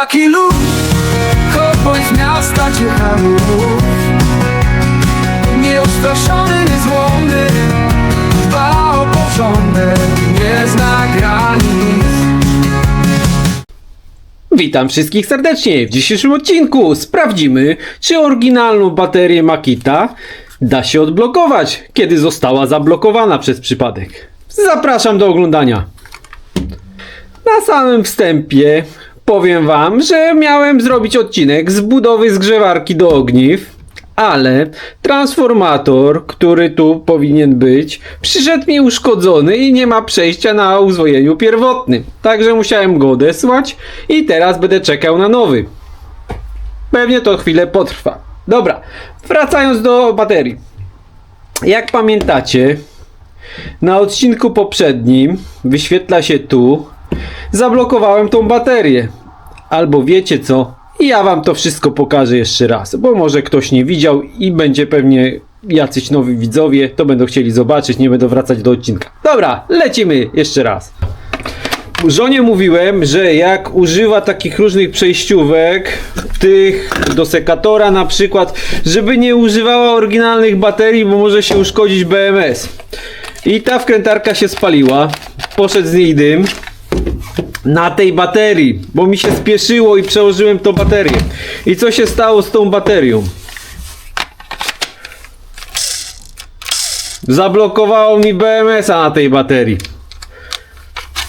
taki lud Cowboy z miasta Ciechanów Nieustraszony, niezłomny Dba o porządek Nie zna granic Witam wszystkich serdecznie. W dzisiejszym odcinku sprawdzimy, czy oryginalną baterię Makita da się odblokować, kiedy została zablokowana przez przypadek. Zapraszam do oglądania. Na samym wstępie powiem wam, że miałem zrobić odcinek z budowy zgrzewarki do ogniw, ale transformator, który tu powinien być, przyszedł mi uszkodzony i nie ma przejścia na uzwojeniu pierwotnym. Także musiałem go odesłać i teraz będę czekał na nowy. Pewnie to chwilę potrwa. Dobra, wracając do baterii. Jak pamiętacie, na odcinku poprzednim wyświetla się tu, zablokowałem tą baterię. Albo wiecie co? Ja wam to wszystko pokażę jeszcze raz, bo może ktoś nie widział i będzie pewnie jacyś nowi widzowie, to będą chcieli zobaczyć, nie będą wracać do odcinka. Dobra, lecimy jeszcze raz. Żonie mówiłem, że jak używa takich różnych przejściówek, tych do sekatora na przykład, żeby nie używała oryginalnych baterii, bo może się uszkodzić BMS. I ta wkrętarka się spaliła, poszedł z niej dym na tej baterii, bo mi się spieszyło i przełożyłem tą baterię. I co się stało z tą baterią? Zablokowało mi BMS-a na tej baterii.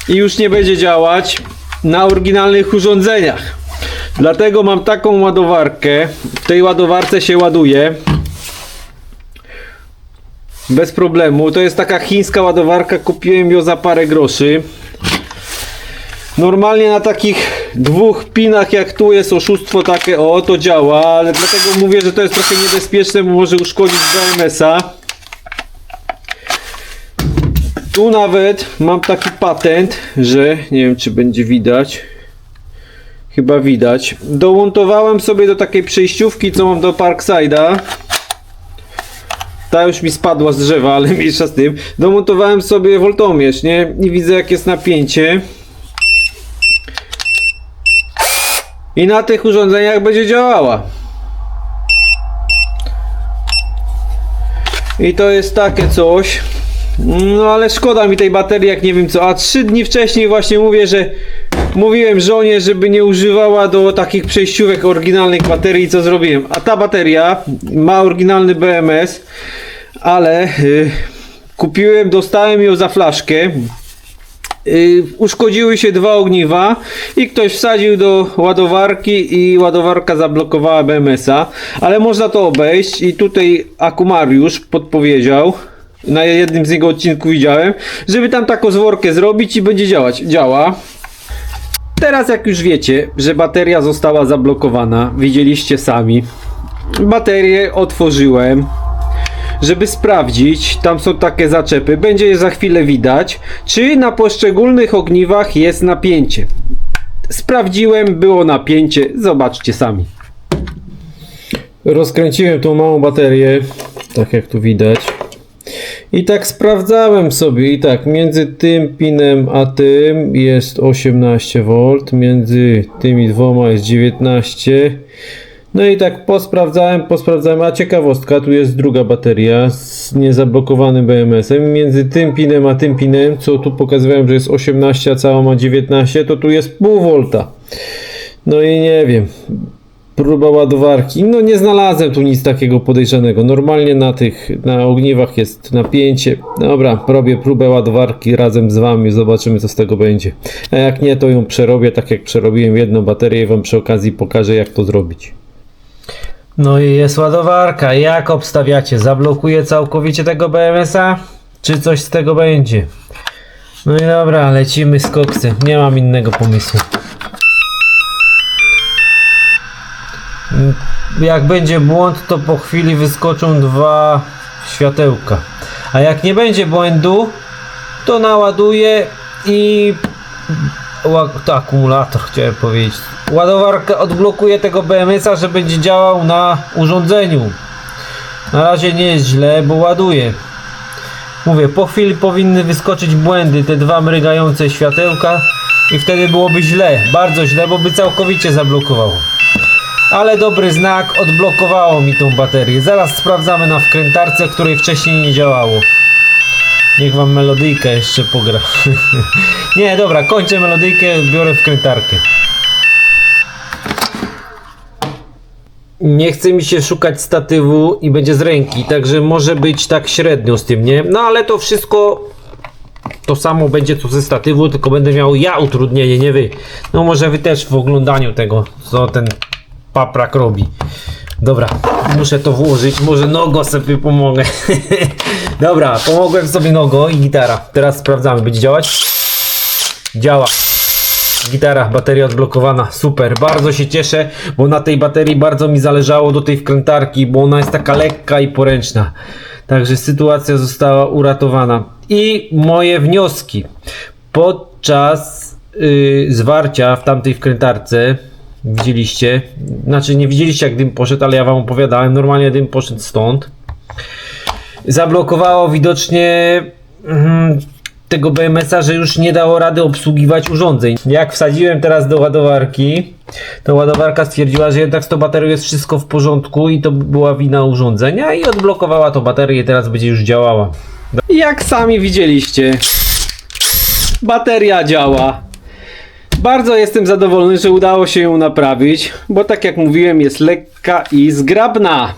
I już nie będzie działać na oryginalnych urządzeniach. Dlatego mam taką ładowarkę. W tej ładowarce się ładuje. Bez problemu. To jest taka chińska ładowarka. Kupiłem ją za parę groszy. Normalnie na takich dwóch pinach jak tu jest oszustwo takie, o to działa, ale dlatego mówię, że to jest trochę niebezpieczne, bo może uszkodzić BMS-a. Tu nawet mam taki patent, że nie wiem czy będzie widać. Chyba widać. Domontowałem sobie do takiej przejściówki, co mam do Parkside'a. Ta już mi spadła z drzewa, ale mniejsza z tym. Domontowałem sobie woltomierz, nie? I widzę jak jest napięcie. I na tych urządzeniach będzie działała. I to jest takie coś. No ale szkoda mi tej baterii, jak nie wiem co. A trzy dni wcześniej właśnie mówię, że mówiłem żonie, żeby nie używała do takich przejściówek oryginalnych baterii, co zrobiłem. A ta bateria ma oryginalny BMS, ale y, kupiłem, dostałem ją za flaszkę. Y, uszkodziły się dwa ogniwa i ktoś wsadził do ładowarki i ładowarka zablokowała BMS-a, ale można to obejść i tutaj Akumariusz podpowiedział, na jednym z jego odcinków widziałem, żeby tam taką zworkę zrobić i będzie działać. Działa. Teraz jak już wiecie, że bateria została zablokowana, widzieliście sami. Baterię otworzyłem, żeby sprawdzić, tam są takie zaczepy, będzie je za chwilę widać, czy na poszczególnych ogniwach jest napięcie. Sprawdziłem, było napięcie, zobaczcie sami. Rozkręciłem tą małą baterię, tak jak tu widać. I tak sprawdzałem sobie i tak między tym pinem a tym jest 18V, między tymi dwoma jest 19. No i tak posprawdzałem, posprawdzałem, a ciekawostka, tu jest druga bateria z niezablokowanym BMS-em. Między tym pinem a tym pinem, co tu pokazywałem, że jest 18, a cała ma 19, to tu jest pół volta. No i nie wiem, próba ładowarki, no nie znalazłem tu nic takiego podejrzanego. Normalnie na tych, na ogniwach jest napięcie. Dobra, robię próbę ładowarki razem z wami, zobaczymy co z tego będzie. A jak nie, to ją przerobię, tak jak przerobiłem jedną baterię i wam przy okazji pokażę jak to zrobić. No i jest ładowarka. Jak obstawiacie? Zablokuje całkowicie tego BMS-a? Czy coś z tego będzie? No i dobra, lecimy z koksem. Nie mam innego pomysłu. Jak będzie błąd, to po chwili wyskoczą dwa światełka. A jak nie będzie błędu, to naładuję i Ła- to akumulator chciałem powiedzieć. Ładowarka odblokuje tego BMS-a, że będzie działał na urządzeniu. Na razie nie jest źle, bo ładuje. Mówię, po chwili powinny wyskoczyć błędy, te dwa mrygające światełka i wtedy byłoby źle, bardzo źle, bo by całkowicie zablokowało. Ale dobry znak, odblokowało mi tą baterię. Zaraz sprawdzamy na wkrętarce, której wcześniej nie działało. Niech wam melodyjka jeszcze pogra. nie, dobra, kończę melodyjkę, biorę wkrętarkę. Nie chce mi się szukać statywu i będzie z ręki, także może być tak średnio z tym, nie? No ale to wszystko to samo będzie co ze statywu, tylko będę miał ja utrudnienie, nie wy. No może wy też w oglądaniu tego, co ten paprak robi. Dobra, muszę to włożyć, może nogo sobie pomogę. Dobra, pomogłem sobie nogo i gitara. Teraz sprawdzamy, będzie działać? Działa. Gitara, bateria odblokowana, super, bardzo się cieszę, bo na tej baterii bardzo mi zależało do tej wkrętarki, bo ona jest taka lekka i poręczna. Także sytuacja została uratowana. I moje wnioski. Podczas yy, zwarcia w tamtej wkrętarce, widzieliście, znaczy nie widzieliście jak dym poszedł, ale ja wam opowiadałem, normalnie dym poszedł stąd. Zablokowało widocznie mm, tego BMS-a, że już nie dało rady obsługiwać urządzeń. Jak wsadziłem teraz do ładowarki, to ładowarka stwierdziła, że jednak z tą baterią jest wszystko w porządku i to była wina urządzenia i odblokowała tą baterię i teraz będzie już działała. Jak sami widzieliście, bateria działa. Bardzo jestem zadowolony, że udało się ją naprawić, bo tak jak mówiłem, jest lekka i zgrabna.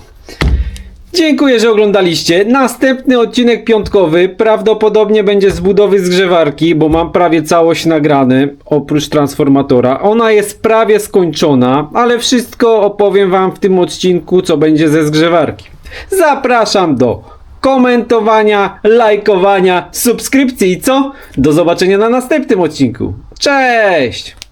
Dziękuję, że oglądaliście. Następny odcinek piątkowy prawdopodobnie będzie z budowy zgrzewarki, bo mam prawie całość nagrane, oprócz transformatora. Ona jest prawie skończona, ale wszystko opowiem wam w tym odcinku, co będzie ze zgrzewarki. Zapraszam do komentowania, lajkowania, subskrypcji i co? Do zobaczenia na następnym odcinku. Cześć!